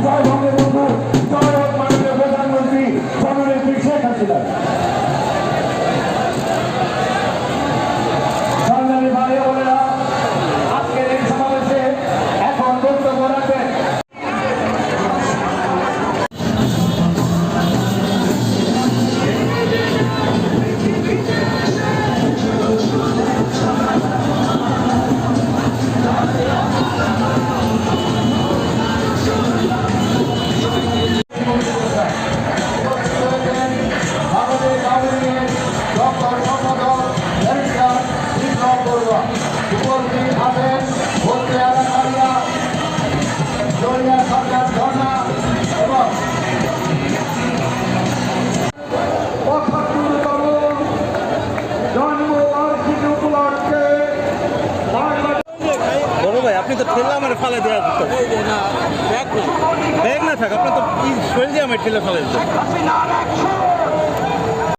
জয় doctor সম্পাদক barrister Biplab Barua উপস্থিত আছেন ভর্তি এলাকারিয়া জড়িয়া সরকার ঝর্ণা এবং পঁচাত্তরতম জন্মবার্ষিকী উপলক্ষে বাংলাদেশ বড় ভাই আপনি তো ঠেলা আমার ফালে দেওয়া ব্যাগ না থাক আপনি তো শরীর দিয়ে আমার ঠেলে ফালে দিতে